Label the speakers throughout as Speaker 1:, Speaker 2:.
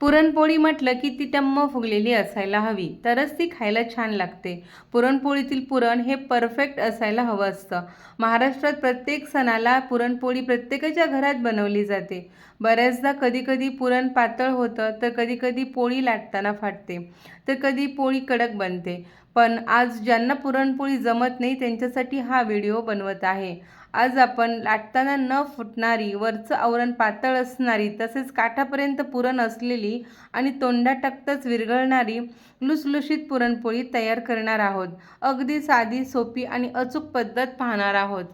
Speaker 1: पुरणपोळी म्हटलं की ती टम्म फुगलेली असायला हवी. तरच ती खायला छान लागते. पुरणपोळीतील पुरण हे परफेक्ट असायला हवं असतं. महाराष्ट्रात प्रत्येक सणाला पुरणपोळी प्रत्येकाच्या घरात बनवली जाते. बऱ्याचदा कधीकधी पुरण पातळ होतं तर कधीकधी पोळी लाटताना फाटते तर कधी पोळी कडक बनते. पण आज ज्यांना पुरणपोळी जमत नाही त्यांच्यासाठी हा व्हिडिओ बनवत आहे. आज आपण लाटताना न फुटणारी वरचं आवरण पातळ असणारी तसेच काठापर्यंत पुरण असलेली आणि तोंडाटकतच विरघळणारी लुसलुशीत पुरणपोळी तयार करणार आहोत. अगदी साधी सोपी आणि अचूक पद्धत पाहणार आहोत.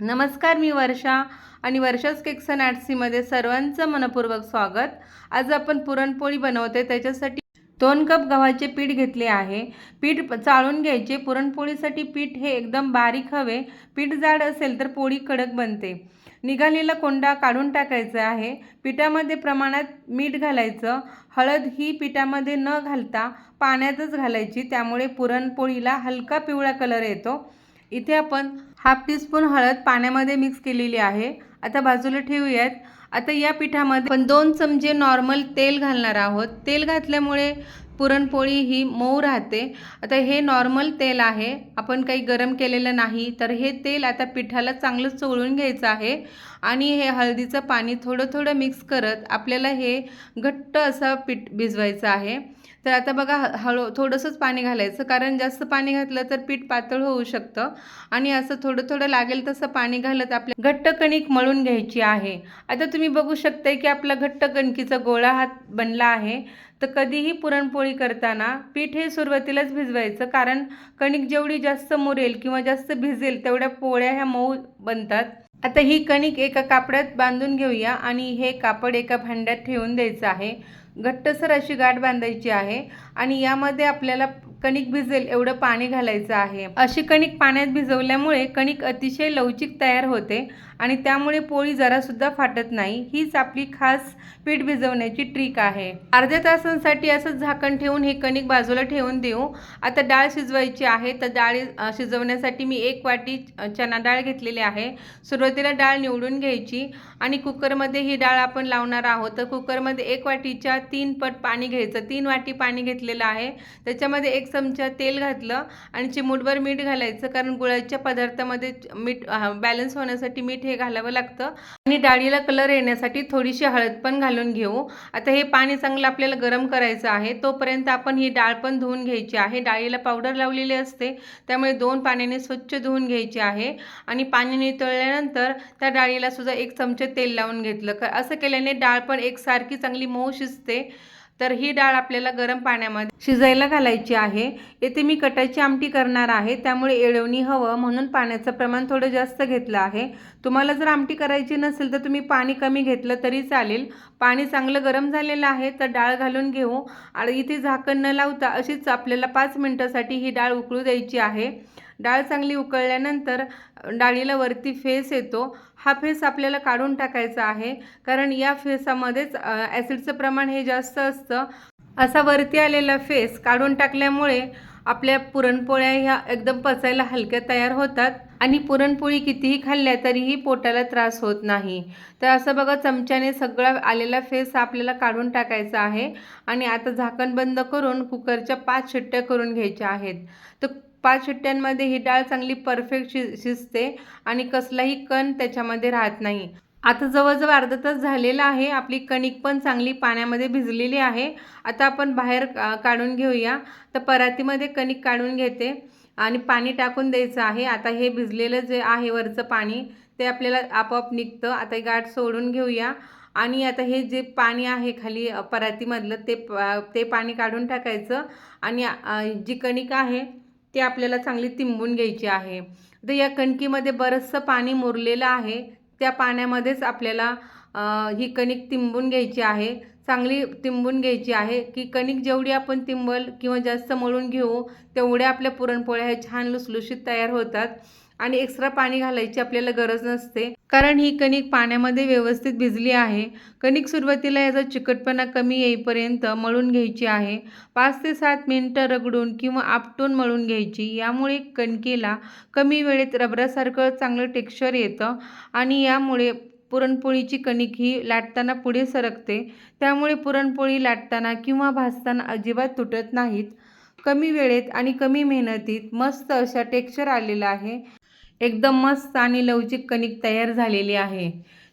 Speaker 1: नमस्कार मी वर्षा आणि वर्षाच केक्स अँड आर्ट्सीमध्ये सर्वांचं मनपूर्वक स्वागत. आज आपण पुरणपोळी बनवते त्याच्यासाठी दोन कप गव्हाचे पीठ घेतले आहे. पीठ चाळून घ्यायचे. पुरणपोळीसाठी पीठ हे एकदम बारीक हवे. पीठ जाड असेल तर पोळी कडक बनते. निघालेला कोंडा काढून टाकायचा आहे. पिठामध्ये प्रमाणात मीठ घालायचं. हळद ही पिठामध्ये न घालता पाण्यातच घालायची. त्यामुळे पुरणपोळीला हलका पिवळा कलर येतो. इथे आपण हाफ टीस्पून हळद पाण्यामध्ये मिक्स केलेली आहे. आता बाजूला ठेवूयात. आता या पिठामध्ये आपण दोन चमचे नॉर्मल तेल घालणार आहोत. तेल घातल्यामुळे पुरणपोळी ही मऊ राहते. आता हे नॉर्मल तेल आहे. आपण काही गरम केलेलं नाही तर हे तेल आता पिठाला चांगलं चोळून घ्यायचं आहे आणि हे हळदीचं पाणी थोडं थोडं मिक्स करत आपल्याला हे घट्ट असं पीठ भिजवायचं आहे. तर आता बघा ह- हळू थोडंसंच पाणी घालायचं. कारण जास्त पाणी घातलं तर पीठ पातळ होऊ शकतं. आणि असं थोडं थोडं लागेल तसं पाणी घालत आपल्या घट्ट कणिक मळून घ्यायची आहे. आता तुम्ही बघू शकताय की आपला घट्ट कणकीचा गोळा हा बनला आहे. तर कधीही पुरणपोळी करताना पीठ हे सुरुवातीलाच भिजवायचं. कारण कणिक जेवढी जास्त मुरेल किंवा जास्त भिजेल तेवढ्या पोळ्या ह्या मऊ बनतात. आता ही कणिक एका कापड्यात बांधून घेऊया आणि हे कापड एका भांड्यात ठेवून द्यायचं आहे. घट्टसर अशी गाठ बांधायची आहे आणि यामध्ये आपल्याला कणिक भिजेल एवढं पाणी घालायचं आहे. अशी कणिक पाण्यात भिजवल्यामुळे कणिक अतिशय लवचिक तयार होते आणि त्यामुळे पोळी जरासुद्धा फाटत नाही. हीच आपली खास पीठ भिजवण्याची ट्रिक आहे. अर्ध्या तासांसाठी असं झाकण ठेवून हे कणिक बाजूला ठेवून देऊ. आता डाळ शिजवायची आहे. तर डाळ शिजवण्यासाठी मी एक वाटी चना डाळ घेतलेली आहे. सुरुवातीला डाळ निवडून घ्यायची आणि कुकरमध्ये ही डाळ आपण लावणार आहोत. तर कुकरमध्ये एक वाटीच्या तीन पट पाणी घ्यायचं. तीन वाटी पाणी घेतलेलं आहे. त्याच्यामध्ये एक चमचा तेल घातलं आणि चिमूटभर मीठ घालायचं. कारण गुळाच्या पदार्थामध्ये मीठ बॅलन्स होण्यासाठी मीठ हे घालावं लागतं. आणि डाळीला कलर येण्यासाठी थोडीशी हळद पण घालून घेऊ. आता हे पाणी चांगलं आपल्याला गरम करायचं आहे. तोपर्यंत आपण ही डाळ पण धुवून घ्यायची आहे. डाळीला पावडर लावलेली असते. त्यामुळे दोन पाण्याने स्वच्छ धुवून घ्यायची आहे. आणि पाणी नितळल्यानंतर त्या डाळीला सुद्धा एक चमचे तेल लावून घेतलं. का असं केल्याने डाळ पण एकसारखी चांगली मऊ शिजते. तर ही डाळ आपल्याला गरम पाण्यामध्ये शिजायला घालायची आहे. येथे मी कटाची आमटी करणार आहे. त्यामुळे येळवणी हवं म्हणून पाण्याचं प्रमाण थोडं जास्त घेतलं आहे. तुम्हाला जर आमटी करायची नसेल तर तुम्ही पाणी कमी घेतलं तरी चालेल. पाणी चांगलं गरम झालेलं आहे तर डाळ घालून घेऊ. आणि इथे झाकण न लावता अशीच आपल्याला पाच मिनटासाठी ही डाळ उकळू द्यायची आहे. डाळ चांगली उकळल्यानंतर डाळीला वरती फेस येतो. हा फेस आपल्याला काढून टाकायचा आहे. कारण या फेसामध्येच ॲसिडचं प्रमाण हे जास्त असतं. असा वरती आलेला फेस काढून टाकल्यामुळे आपल्या पुरणपोळ्या ह्या एकदम पचायला हलक्या तयार होतात. आणि पुरणपोळी कितीही खाल्ल्या तरीही पोटाला त्रास होत नाही. तर असं बघा चमच्याने सगळा आलेला फेस आपल्याला काढून टाकायचा आहे. आणि आता झाकण बंद करून कुकरच्या पाच शिट्ट्या करून घ्यायच्या आहेत. तर पाच शिट्ट्यांमध्ये ही डाळ चांगली परफेक्ट शि शिजते आणि कसलाही कण त्याच्यामध्ये राहत नाही. आता जवळजवळ अर्धा तास झालेला आहे. आपली कणिक पण चांगली पाण्यामध्ये भिजलेली आहे. आता आपण बाहेर काढून घेऊया. तर परातीमध्ये कणिक काढून घेते आणि पाणी टाकून द्यायचं आहे. आता हे भिजलेलं जे आहे वरचं पाणी ते आपल्याला आपोआप निघतं. आता गाठ सोडून घेऊया. आणि आता हे जे पाणी आहे खाली परातीमधलं ते ते पाणी काढून टाकायचं. आणि जी कणिक आहे ती आपल्याला चांगली तिंबून घ्यायची आहे. तर या कणकीमध्ये बरंचसं पाणी मुरलेलं आहे. त्या पाण्यामध्येच आपल्याला ही कणिक तिंबून घ्यायची आहे. चांगली तिंबून घ्यायची आहे की कणिक जेवढी आपण तिंबल किंवा जास्त मळून घेऊ तेवढ्या आपल्या पुरणपोळ्या ह्या छान लुसलुशीत तयार होतात. आणि एक्स्ट्रा पाणी घालायची आपल्याला गरज नसते. कारण ही कणिक पाण्यामध्ये व्यवस्थित भिजली आहे. कणिक सुरुवातीला याचा चिकटपणा कमी येईपर्यंत मळून घ्यायची आहे. पाच ते सात मिनटं रगडून किंवा आपटून मळून घ्यायची. यामुळे कणकेला कमी वेळेत रबरासारखं चांगलं टेक्स्चर येतं आणि यामुळे पुरणपोळीची कणिक ही लाटताना पुढे सरकते. त्यामुळे पुरणपोळी लाटताना किंवा भाजताना अजिबात तुटत नाहीत. कमी वेळेत आणि कमी मेहनतीत मस्त अशा टेक्स्चर आलेला आहे. एकदम मस्त आणि लवचिक कणिक तयार झालेली आहे.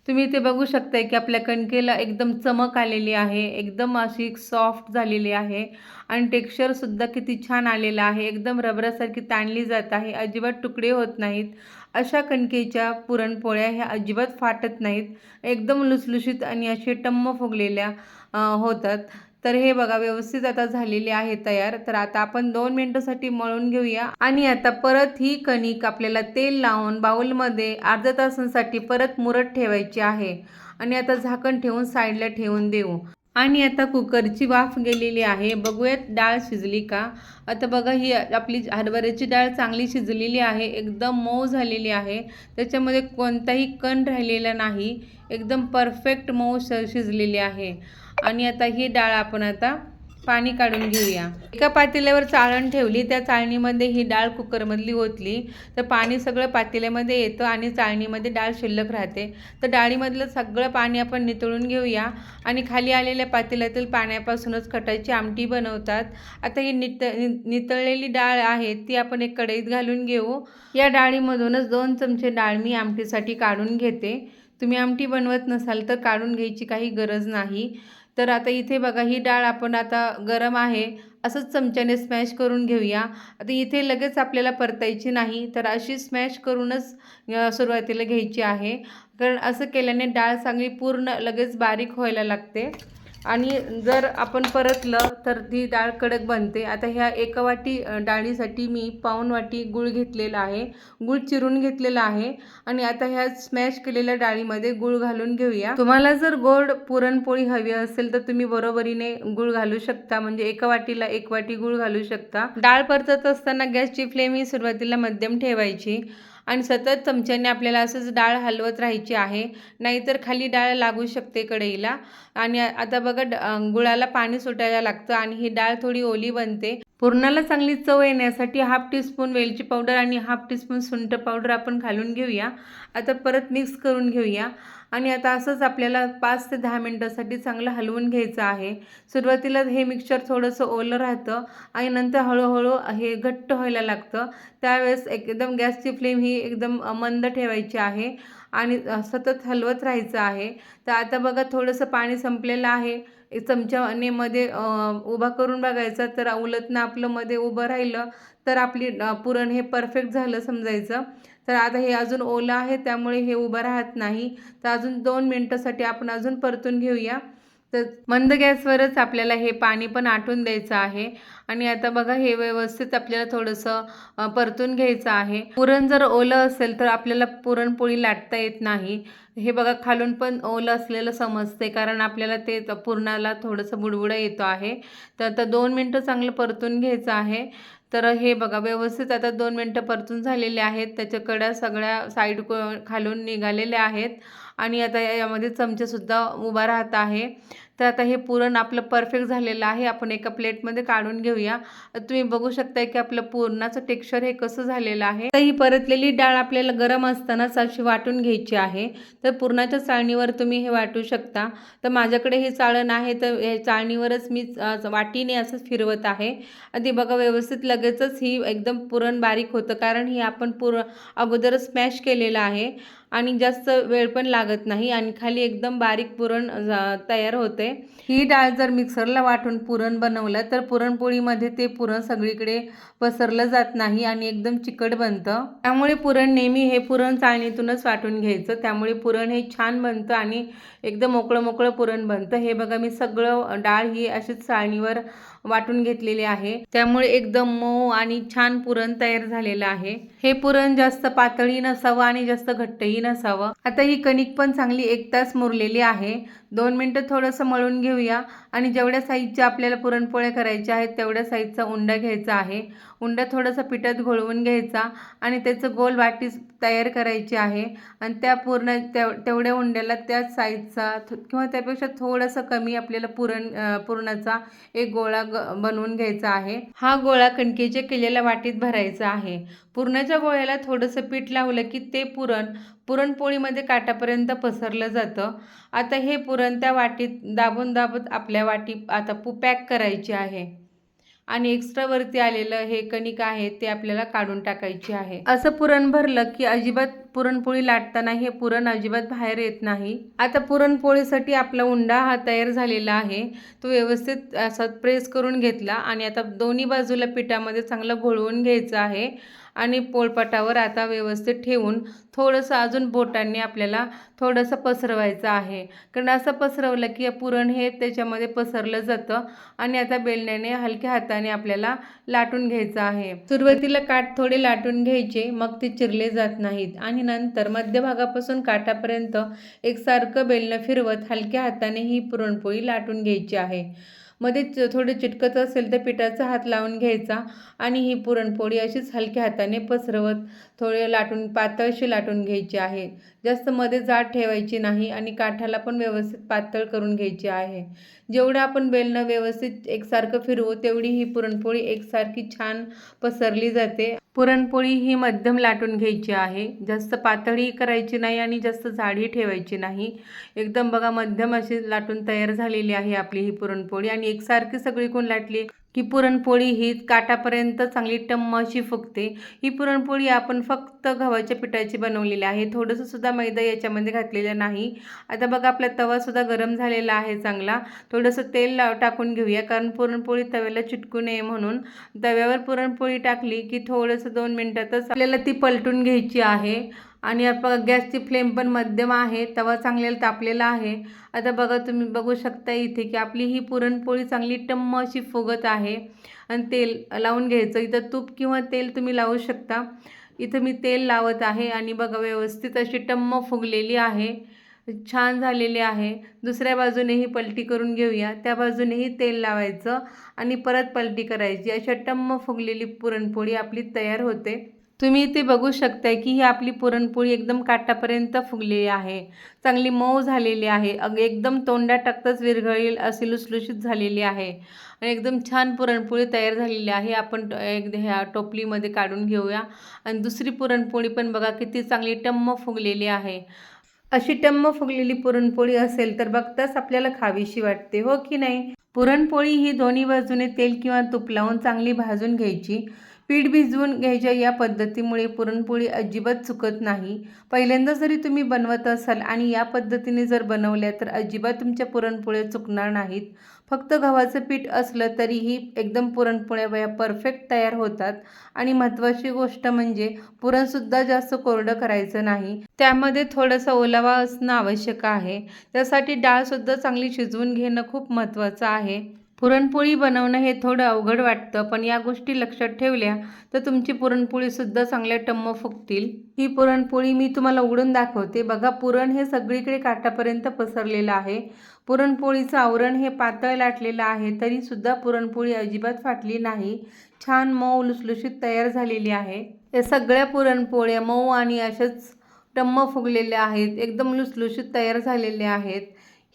Speaker 1: तुम्ही ते बघू शकताय की आपल्या कणकेला एकदम चमक आलेली आहे एकदम अशी सॉफ्ट झालेली आहे आणि टेक्स्चरसुद्धा किती छान आलेलं आहे. एकदम रबरासारखी ताणली जात आहे. अजिबात तुकडे होत नाहीत. अशा कणकेच्या पुरणपोळ्या ह्या अजिबात फाटत नाहीत. एकदम लुसलुशीत आणि असे टम्म फुगलेल्या होतात. तर हे बघा व्यवस्थित आता झालेले आहे तयार. तर आता आपण दोन मिनिटासाठी मळून घेऊया. आणि आता परत ही कणिक आपल्याला तेल लावून बाऊलमध्ये अर्ध्या तासांसाठी परत मुरत ठेवायची आहे. आणि आता झाकण ठेवून साईडला ठेवून देऊ. आणि आता कुकरची वाफ गेलेली आहे. बघूयात डाळ शिजली का? आता बघा ही आपली हरभऱ्याची डाळ चांगली शिजलेली आहे. एकदम मऊ झालेली आहे. त्याच्यामध्ये कोणताही कण राहिलेला नाही. एकदम परफेक्ट मऊ श शिजलेली आहे. आणि आता ही डाळ आपण आता पाणी काढून घेऊया. एका पातेल्यावर चाळण ठेवली त्या चाळणीमध्ये ही डाळ कुकरमधली ओतली तर पाणी सगळं पातेल्यामध्ये येतं आणि चाळणीमध्ये डाळ शिल्लक राहते. तर डाळीमधलं सगळं पाणी आपण नितळून घेऊया आणि खाली आलेल्या पातेल्यातील पाण्यापासूनच खटाची आमटी बनवतात. आता ही नित नि नितळलेली डाळ आहे ती आपण एक कढईत घालून घेऊ. या डाळीमधूनच दोन चमचे डाळ मी आमटीसाठी काढून घेते. तुम्ही आमटी बनवत नसाल तर काढून घ्यायची काही गरज नाही. तर आता इथे बघा ही डाळ आपण आता गरम आहे. असंच चमच्याने स्मॅश करून घेऊया. आता इथे लगेच आपल्याला परतायची नाही तर अशी स्मॅश करूनच सुरुवातीला घ्यायची आहे. कारण असं केल्याने डाळ चांगली पूर्ण लगेच बारीक व्हायला लागते. आणि जर आपण परतलं तर ती डाळ कडक बनते. आता ह्या एका वाटी डाळीसाठी मी पाऊण वाटी गूळ घेतलेला आहे. गूळ चिरून घेतलेला आहे. आणि आता ह्या स्मॅश केलेल्या डाळीमध्ये गूळ घालून घेऊया. तुम्हाला जर गोड पुरणपोळी हवी असेल तर तुम्ही बरोबरीने गूळ घालू शकता. म्हणजे एका वाटीला एक वाटी गूळ घालू शकता. डाळ परतत असताना गॅसची फ्लेम ही सुरुवातीला मध्यम ठेवायची. आणि सतत चमच्याने आपल्याला असंच डाळ हलवत राहायची आहे. नाहीतर खाली डाळ लागू शकते कढईला. आणि आता बघा गुळाला पाणी सुटायला लागतं आणि ही डाळ थोडी ओली बनते. पुरणाला चांगली चव येण्यासाठी हाफ टीस्पून वेलची पावडर आणि हाफ टीस्पून सुंठ पावडर आपण घालून घेऊया. आता परत मिक्स करून घेऊया. आणि आता असंच आपल्याला पाच ते दहा मिनटासाठी चांगलं हलवून घ्यायचं आहे. सुरुवातीला हे मिक्सचर थोडंसं ओलं राहतं आणि नंतर हळूहळू हे घट्ट व्हायला लागतं. त्यावेळेस एकदम गॅसची फ्लेम ही एकदम मंद ठेवायची आहे आणि सतत हलवत राहायचं आहे. तर आता बघा थोडंसं पाणी संपलेलं आहे. एक चमच्याने मध्ये उभा करून बघायचा तर उलटनं आपलं मध्ये उभं राहिलं तर आपली पुरण हे परफेक्ट झालं समजायचं. तर आता हे अजून ओलं आहे त्यामुळे हे उभं राहत नाही. तर अजून दोन मिनटासाठी आपण अजून परतून घेऊया. तर मंद गॅसवरच आपल्याला हे पाणी पण आटून द्यायचं आहे. आणि आता बघा हे व्यवस्थित आपल्याला थोडंसं परतून घ्यायचं आहे. पुरण जर ओलं असेल तर आपल्याला पुरणपोळी लाटता येत नाही. हे बघा खालून पण ओलं असलेलं समजते कारण आपल्याला ते पुरणाला थोडंसं बुडबुडं येतो आहे. तर आता दोन मिनटं चांगलं परतून घ्यायचं आहे. तर हे बघा व्यवस्थित आता दोन मिनटं परतून झालेले आहेत. त्याच्या कड्या सगळ्या साईड खालून निघालेल्या आहेत. आणि आता यामध्ये चमचेसुद्धा उभा राहत आहे. तर आता हे पुरण आपलं परफेक्ट झालेलं आहे. आपण एका प्लेटमध्ये काढून घेऊया. तुम्ही बघू शकताय की आपलं पुरणाचं टेक्स्चर हे कसं झालेलं आहे. तर ही परतलेली डाळ आपल्याला गरम असतानाच अशी वाटून घ्यायची आहे. तर पुरणाच्या चाळणीवर तुम्ही हे वाटू शकता. तर माझ्याकडे हे चाळण आहे. तर हे चाळणीवरच मी वाटीने असंच फिरवत आहे. आणि बघा व्यवस्थित लगेचच ही एकदम पुरण बारीक होतं. कारण ही आपण पुर अगोदरच स्मॅश केलेलं आहे. आणि जास्त वेळ पण लागत नाही आणि खाली एकदम बारीक पुरण तयार होते. ही डाळ जर मिक्सरला वाटून पुरण बनवलं तर पुरणपोळीमध्ये ते पुरण सगळीकडे पसरलं जात नाही आणि एकदम चिकट बनतं. त्यामुळे पुरण नेहमी हे पुरण चाळणीतूनच वाटून घ्यायचं. त्यामुळे पुरण हे छान बनतं आणि एकदम मोकळं मोकळं पुरण बनतं. हे बघा मी सगळं डाळ ही अशीच चाळणीवर वाटून घेतलेली आहे. त्यामुळे एकदम मऊ आणि छान पुरण तयार झालेलं आहे. हे पुरण जास्त पातळी नसावं आणि जास्त घट्टही नसावं. आता ही कणिक पण चांगली एक तास मुरलेली आहे. दोन मिनटं थोडंसं मळून घेऊया. आणि जेवढ्या साईजच्या आपल्याला पुरणपोळ्या करायच्या आहेत तेवढ्या साईजचा उंडा घ्यायचा आहे. उंडा थोडासा पिठात घोळवून घ्यायचा आणि त्याचं गोल वाटी तयार करायची आहे. आणि त्या पूर्ण तेव तेवढ्या उंड्याला त्या साईजचा किंवा त्यापेक्षा थोडंसं कमी आपल्याला पुरण पुरणाचा एक गोळा ग बनवून घ्यायचा आहे. हा गोळा कणकेच्या केलेल्या वाटीत भरायचा आहे. पुरणाच्या गोळ्याला थोडंसं पीठ लावलं की ते पुरण पुरणपोळीमध्ये काटापर्यंत पसरलं जातं. आता हे पुरण त्या वाटीत दाबून दाबत आपल्या वाटी आता पू पॅक करायची आहे. आणि एक्स्ट्रावरती आलेलं हे कणिक आहे ते आपल्याला काढून टाकायची आहे. असं पुरण भरलं की अजिबात पुरणपोळी लाटताना हे पुरण अजिबात बाहेर येत नाही. आता पुरणपोळीसाठी आपला उंडा हा तयार झालेला आहे. तो व्यवस्थित असा प्रेस करून घेतला आणि आता दोन्ही बाजूला पिठामध्ये चांगलं घोळवून घ्यायचं आहे. आणि पोळपाटावर आता व्यवस्थित ठेवून थोडंसं अजून बोटांनी आपल्याला थोडंसं पसरवायचं आहे. कारण असं पसरवलं की पुरण हे त्याच्यामध्ये पसरलं जातं आणि आता बेलण्याने हलक्या हाताने आपल्याला लाटून घ्यायचं आहे. सुरुवातीला काठ थोडे लाटून घ्यायचे मग ते चिरले जात नाहीत. आणि नंतर मध्यभागापासून काठापर्यंत एकसारखं बेलणं फिरवत हलक्या हाताने ही पुरणपोळी लाटून घ्यायची आहे. मध्ये च- थोडं चिटकत असेल तर पिठाचा हात लावून घ्यायचा आणि ही पुरणपोळी अशीच हलक्या हाताने पसरवत थोडे लाटून पातळशी लाटून घ्यायची आहे जास्त मध्ये जाड ठेवायची नाही आणि काठाला पण व्यवस्थित पातळ करून घ्यायची आहे. जेवढं आपण बेलणं व्यवस्थित एकसारखं फिरवू तेवढी ही पुरणपोळी एकसारखी छान पसरली जाते. पुरणपोळी ही मध्यम लाटून घ्यायची आहे. जास्त पातळी करायची नाही आणि जास्त जाडही ठेवायची नाही. एकदम बघा मध्यम अशी लाटून तयार झालेली आहे आपली ही पुरणपोळी. आणि एकसारखी सगळीकडून लाटली? की पुरणपोळी ही काठापर्यंत चांगली टम्म अशी फुगते. ही पुरणपोळी आपण फक्त गव्हाच्या पिठाची बनवलेली आहे. थोडंसं सुद्धा मैदा याच्यामध्ये घातलेलं नाही. आता बघा आपला तवासुद्धा गरम झालेला आहे चांगला. थोडंसं तेल लाव टाकून घेऊया कारण पुरणपोळी तव्याला चिटकू नये म्हणून. तव्यावर पुरणपोळी टाकली की थोडंसं दोन मिनटातच आपल्याला ती पलटून घ्यायची आहे. आणि आपण गॅसची फ्लेम पण मध्यम आहे तवा चांगल्याला तापलेला आहे. आता बघा तुम्ही बघू शकता इथे की आपली ही पुरणपोळी चांगली टम्म अशी फुगत आहे. आणि तेल लावून घ्यायचं. इथं तूप किंवा तेल तुम्ही लावू शकता. इथं मी तेल लावत आहे आणि बघा व्यवस्थित अशी टम्म फुगलेली आहे. छान झालेली आहे. दुसऱ्या बाजूनेही पलटी करून घेऊया. त्या बाजूनेही तेल लावायचं आणि परत पलटी करायची. अशा टम्म फुगलेली पुरणपोळी आपली तयार होते. तुम्ही इथे बघू शकताय की ही आपली पुरणपोळी एकदम काटापर्यंत फुगलेली आहे. चांगली मऊ झालेली आहे. अग एकदम तोंडात टाकताच विरघळेल अशी लुसलुशीत झालेली आहे. आणि एकदम छान पुरणपोळी तयार झालेली आहे. आपण एक ह्या टोपलीमध्ये काढून घेऊया. आणि दुसरी पुरणपोळी पण बघा किती चांगली टम्म फुगलेली आहे. अशी टम्म फुगलेली पुरणपोळी असेल तर बघताच आपल्याला खावीशी वाटते हो की नाही? पुरणपोळी ही दोन्ही बाजूने तेल किंवा तूप लावून चांगली भाजून घ्यायची. पीठ भिजवून घ्यायच्या या पद्धतीमुळे पुरणपोळी अजिबात चुकत नाही. पहिल्यांदा जरी तुम्ही बनवत असाल आणि या पद्धतीने जर बनवल्या तर अजिबात तुमच्या पुरणपोळ्या चुकणार नाहीत. फक्त गव्हाचं पीठ असलं तरीही एकदम पुरणपोळ्या वया परफेक्ट तयार होतात. आणि महत्त्वाची गोष्ट म्हणजे पुरणसुद्धा जास्त कोरडं करायचं नाही. त्यामध्ये थोडासा ओलावा असणं आवश्यक आहे. त्यासाठी डाळसुद्धा चांगली शिजवून घेणं खूप महत्त्वाचं आहे. पुरणपोळी बनवणं हे थोडं अवघड वाटतं पण या गोष्टी लक्षात ठेवल्या तर तुमची पुरणपोळीसुद्धा चांगल्या टम्म फुगतील. ही पुरणपोळी मी तुम्हाला उघडून दाखवते. बघा पुरण हे सगळीकडे काठापर्यंत पसरलेलं आहे. पुरणपोळीचं आवरण हे पातळ लाटलेलं आहे तरीसुद्धा पुरणपोळी अजिबात फाटली नाही. छान मऊ लुसलुशीत तयार झालेली आहे. या सगळ्या पुरणपोळ्या मऊ आणि अशाच टम्म फुगलेल्या आहेत. एकदम लुसलुशीत तयार झालेल्या आहेत.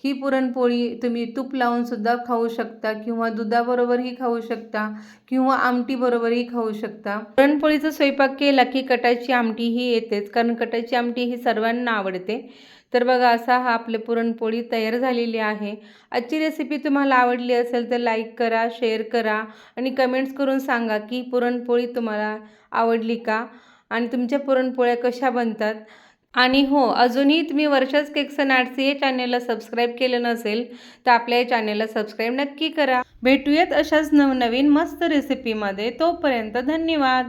Speaker 1: ही पुरणपोळी तुम्ही तूप लावूनसुद्धा खाऊ शकता किंवा दुधाबरोबरही खाऊ शकता किंवा आमटीबरोबरही खाऊ शकता. पुरणपोळीचा स्वयंपाक केला की कटाची आमटी ही येतेच कारण कटाची आमटी ही सर्वांना आवडते. तर बघा असा हा आपले पुरणपोळी तयार झालेली आहे. आजची रेसिपी तुम्हाला आवडली असेल तर लाईक करा शेअर करा आणि कमेंट्स करून सांगा की पुरणपोळी तुम्हाला आवडली का? आणि तुमच्या पुरणपोळ्या कशा बनतात? आणि हो अजूनही तुम्ही वर्षाच केक्स अँड आर्ट्स या चॅनेलला सबस्क्राईब केलं नसेल तर आपल्या या चॅनेलला सबस्क्राईब नक्की करा. भेटूयात अशाच नवनवीन मस्त रेसिपीमध्ये तोपर्यंत धन्यवाद.